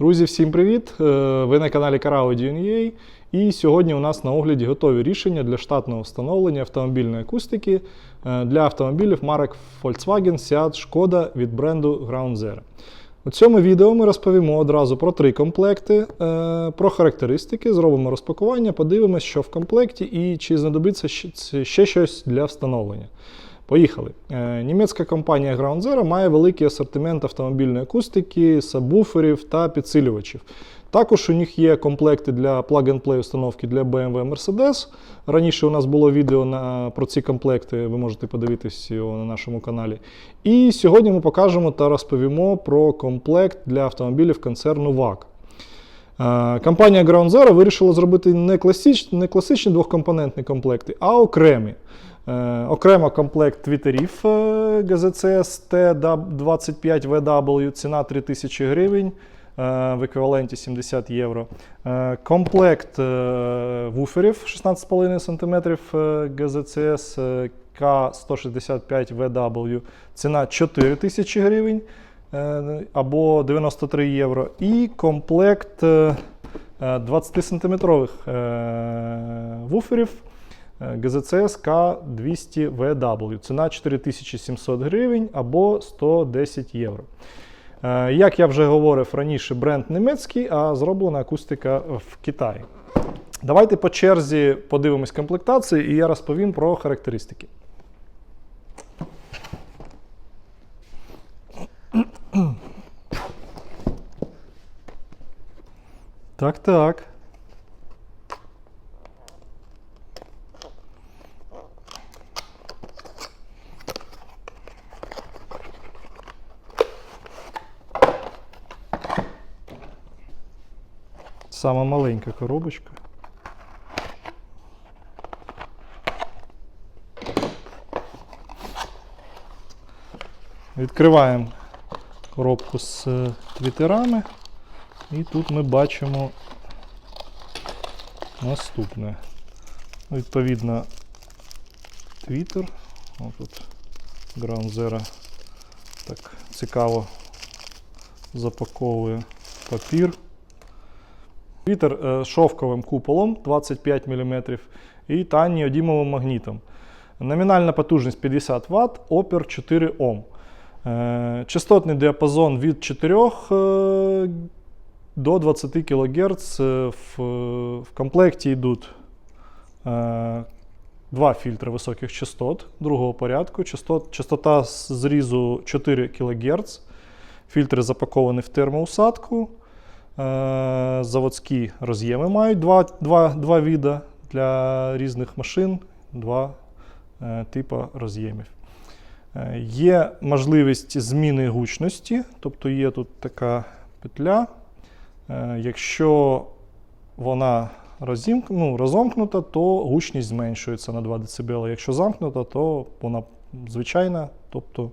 Друзі, всім привіт! Е, Ви на каналі CarAudio.ua і сьогодні у нас на огляді готові рішення для штатного встановлення автомобільної акустики е, для автомобілів марок Volkswagen, Seat, Шкода від бренду Ground Zero. У цьому відео ми розповімо одразу про три комплекти, е, про характеристики, зробимо розпакування, подивимося, що в комплекті і чи знадобиться ще щось для встановлення. Поїхали. Е, Німецька компанія Ground Zero має великий асортимент автомобільної акустики, сабвуферів та підсилювачів. Також у них є комплекти для plug-and-play установки для BMW Mercedes. Раніше у нас було відео на, про ці комплекти, ви можете подивитись його на нашому каналі. І сьогодні ми покажемо та розповімо про комплект для автомобілів концерну VAG. Е, Компанія Ground Zero вирішила зробити не класичні, не класичні двохкомпонентні комплекти, а окремі. Е, Окремо комплект твітерів е, GZCS T25VW, ціна 3000 гривень е, в еквіваленті 70 євро. Комплект вуферів 16,5 см GZCS е, K165VW, ціна 4000 гривень або 93 євро. І комплект е, 20-сантиметрових е, е, GZCS K200VW. Ціна 4700 гривень або 110 євро. Е, Як я вже говорив раніше, бренд німецький, а зроблена акустика в Китаї. Давайте по черзі подивимось комплектації і я розповім про характеристики. Так, так. Сама маленька коробочка. Відкриваємо коробку з е, твітерами. І тут ми бачимо наступне. Відповідно, Twitter. О, тут Ground Zero так цікаво запаковує папір. Твітер е, з шовковим куполом 25 мм і та неодімовим магнітом. Номінальна потужність 50 Вт, опір 4 Ом. Е, Частотний діапазон від 4 е, до 20 кГц. В, комплекті йдуть е, два фільтри високих частот другого порядку. Частот, частота зрізу 4 кГц. Фільтри запаковані в термоусадку. Е, заводські роз'єми мають два, два, два віда для різних машин, два е, типи роз'ємів. Е, Є можливість зміни гучності, тобто є тут така петля. Е, Якщо вона розімк... ну, розомкнута, то гучність зменшується на 2 дБ. Якщо замкнута, то вона звичайна, тобто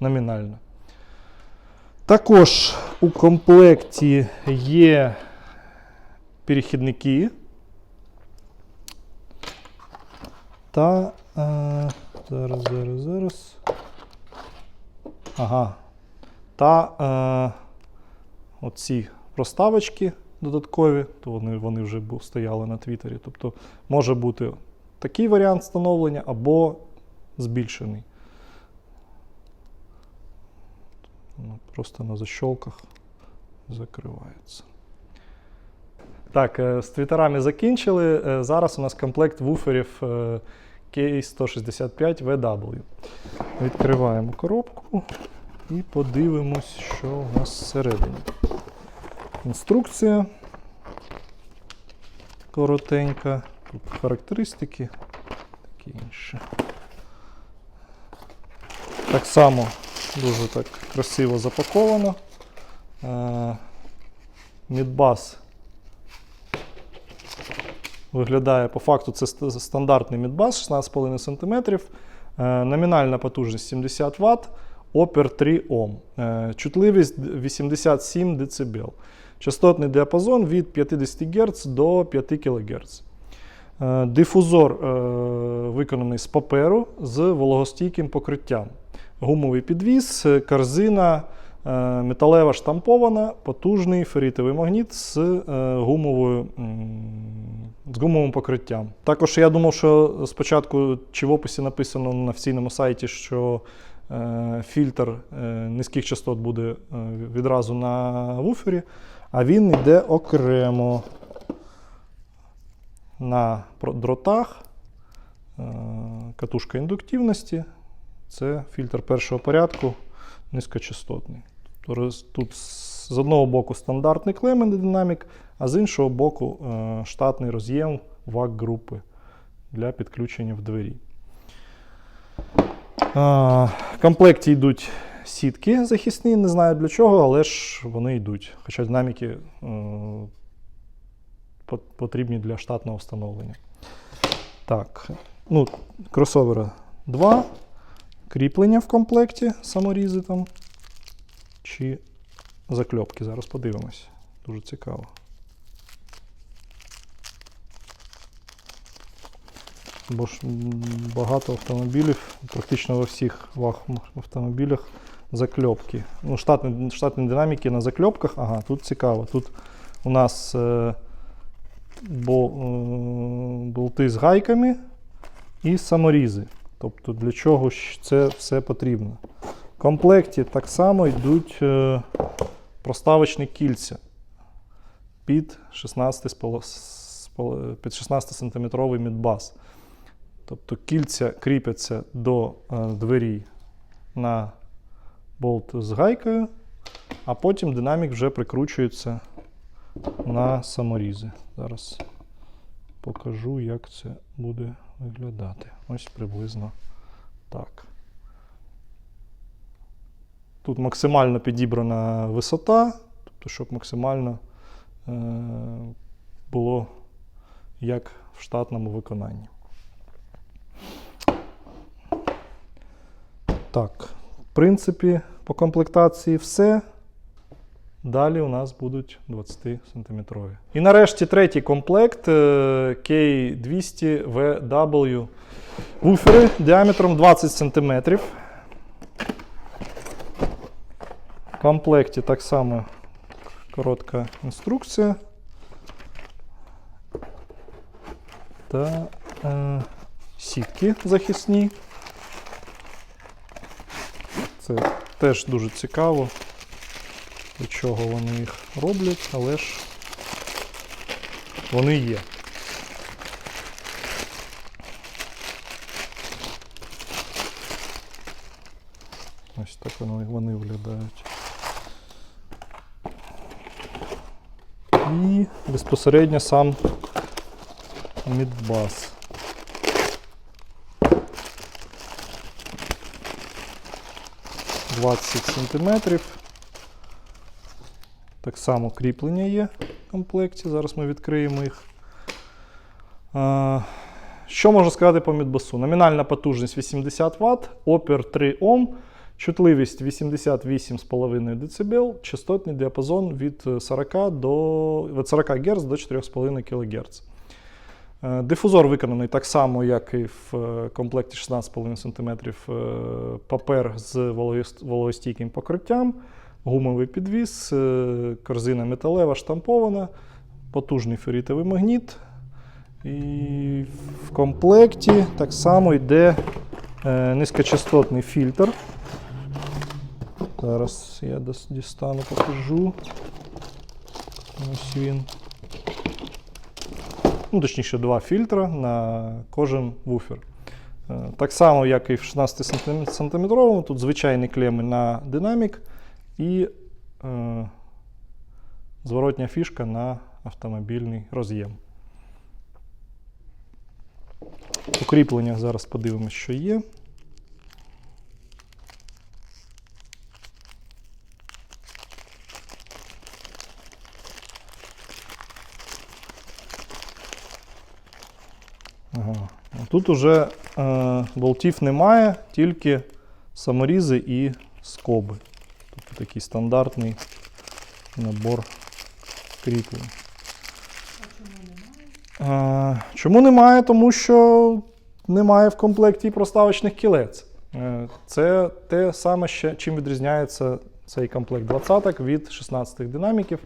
номінальна. Також у комплекті є перехідники та е, зараз, зараз, зараз. Ага. Та е, оці проставочки додаткові, то вони, вони вже стояли на Твіттері. Тобто може бути такий варіант встановлення або збільшений. Воно просто на защолках закривається. Так, е, з твіттерами закінчили. Е, Зараз у нас комплект вуферів е, K165VW. Відкриваємо коробку і подивимось, що у нас всередині. Інструкція коротенька, тут характеристики, такі інше. Так само дуже так красиво запаковано. Е, Мідбас виглядає по факту це стандартний мідбас 16,5 см. Е, Номінальна потужність 70 Вт, опір 3 Ом. Е, Чутливість 87 дБ. Частотний діапазон від 50 Гц до 5 кГц. Дифузор виконаний з паперу з вологостійким покриттям. Гумовий підвіс, е, корзина Е, Металева штампована, потужний ферритовий магніт з е, гумовою. З гумовим покриттям. Також я думав, що спочатку чи в описі написано на офіційному сайті, що фільтр низьких частот буде відразу на вуфері, а він йде окремо на дротах. Катушка індуктивності. Це фільтр першого порядку низькочастотний. Тобто Тут з одного боку стандартний клемен динамік, а з іншого боку е, штатний роз'єм вак групи для підключення в двері. В комплекті йдуть сітки захисні, не знаю для чого, але ж вони йдуть. Хоча динаміки е, потрібні для штатного встановлення. Так, ну, кросовера 2. Кріплення в комплекті, саморізи там. Чи закльопки. Зараз подивимось. Дуже цікаво. Бо ж багато автомобілів, практично во всіх вах автомобілях закльопки. Ну, штатні, штатні динаміки на закльопках. Ага, тут цікаво. Тут у нас е, бо, е, болти з гайками і саморізи. Тобто для чого ж це все потрібно. В комплекті так само йдуть е, проставочні кільця під 16 споло- споло- під 16 сантиметровий мідбас. Тобто кільця кріпляться до е, двері на болт з гайкою, а потім динамік вже прикручується на саморізи. Зараз покажу, як це буде виглядати. Ось приблизно так. Тут максимально підібрана висота, тобто, щоб максимально е, було як в штатному виконанні. Так, в принципі, по комплектації все. Далі у нас будуть 20 сантиметрові. І нарешті третій комплект е, K200VW. Вуфери діаметром 20 см. В комплекті так само коротка інструкція. Та е, сітки захисні. Це теж дуже цікаво, для чого вони їх роблять, але ж вони є. Ось так вони, вони виглядають. І безпосередньо сам мідбас. Двадцять сантиметрів. Так само кріплення є в комплекті. Зараз ми відкриємо їх. Що можна сказати по мідбасу? Номінальна потужність 80 Вт, опір 3 Ом, чутливість 88,5 дБ, частотний діапазон від 40 до від 40 Гц до 4,5 кГц. Е, Дифузор виконаний так само, як і в е, комплекті 16,5 см е, папер з вологостійким покриттям, гумовий підвіс, е, корзина металева штампована, потужний ферритовий магніт. І в комплекті так само йде е, низькочастотний фільтр. Зараз я дістану, покажу. Ось він. Ну, точніше, два фільтра на кожен вуфер. Е, Так само, як і в 16 сантиметровому, тут звичайні клеми на динамік і е, зворотня фішка на автомобільний роз'єм. Укріплення зараз подивимося, що є. Ага. Тут уже е, болтів немає, тільки саморізи і скоби. Такий стандартний набор кріплень. Е, чому немає? Тому що немає в комплекті проставочних кілець. Е, Це те саме, ще, чим відрізняється цей комплект 20 від 16 динаміків.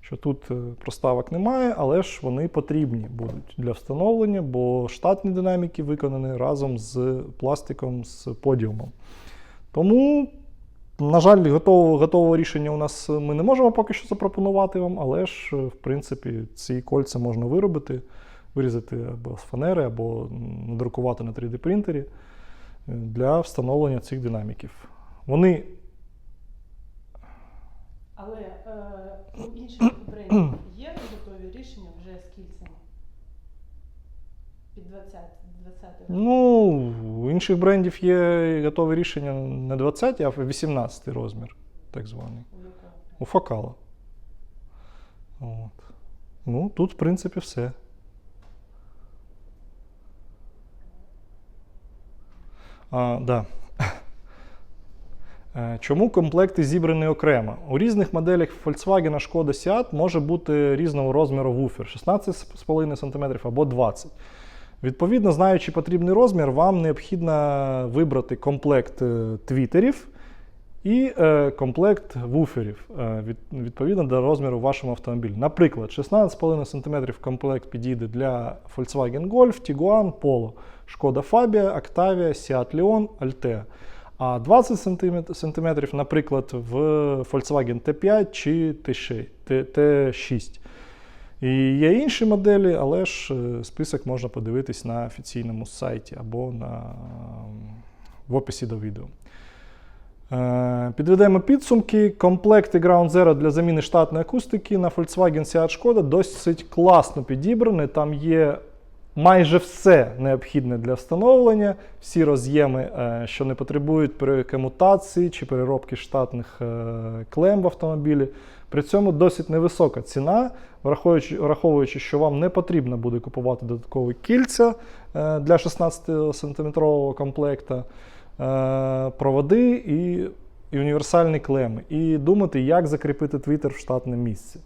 Що тут е, проставок немає, але ж вони потрібні будуть для встановлення, бо штатні динаміки виконані разом з пластиком з подіумом. Тому, на жаль, готового, готового рішення у нас ми не можемо поки що запропонувати вам, але ж, е, в принципі, ці кольця можна виробити, вирізати або з фанери, або надрукувати на 3D принтері е, для встановлення цих динаміків. Вони Але е, у інших брендів є готові рішення вже з кільцями під 20 20 Ну, у інших брендів є готові рішення не 20, а 18 розмір, так званий. у? Фокала. От. Ну, тут, в принципі, все. А, да. Е, Чому комплекти зібрані окремо? У різних моделях Volkswagen, Skoda, Seat може бути різного розміру вуфер 16,5 см або 20 Відповідно, знаючи потрібний розмір, вам необхідно вибрати комплект е, твітерів і е, комплект вуферів е, від, відповідно до розміру вашого автомобіля. Наприклад, 16,5 см комплект підійде для Volkswagen Golf, Tiguan, Polo, Skoda Fabia, Octavia, Seat Leon, Altea. А 20 см, наприклад, в Volkswagen T5 чи T6. T- T6. І є інші моделі, але ж е, список можна подивитись на офіційному сайті або на, в описі до відео. Е, Підведемо підсумки. Комплекти Ground Zero для заміни штатної акустики на Volkswagen Seat Skoda досить класно підібрані. Там є майже все необхідне для встановлення, всі роз'єми, е, що не потребують перекомутації чи переробки штатних е, клем в автомобілі. При цьому досить невисока ціна, враховуючи, що вам не потрібно буде купувати додаткові кільця е, для 16-сантиметрового комплекта, проводи і, універсальні клеми. І думати, як закріпити твіттер в штатне місце.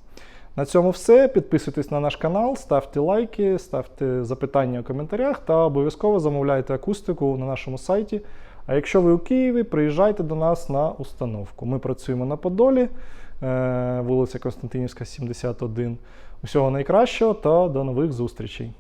На цьому все. Підписуйтесь на наш канал, ставте лайки, ставте запитання у коментарях та обов'язково замовляйте акустику на нашому сайті. А якщо ви у Києві, приїжджайте до нас на установку. Ми працюємо на Подолі, е, вулиця Константинівська, 71. Усього найкращого та до нових зустрічей!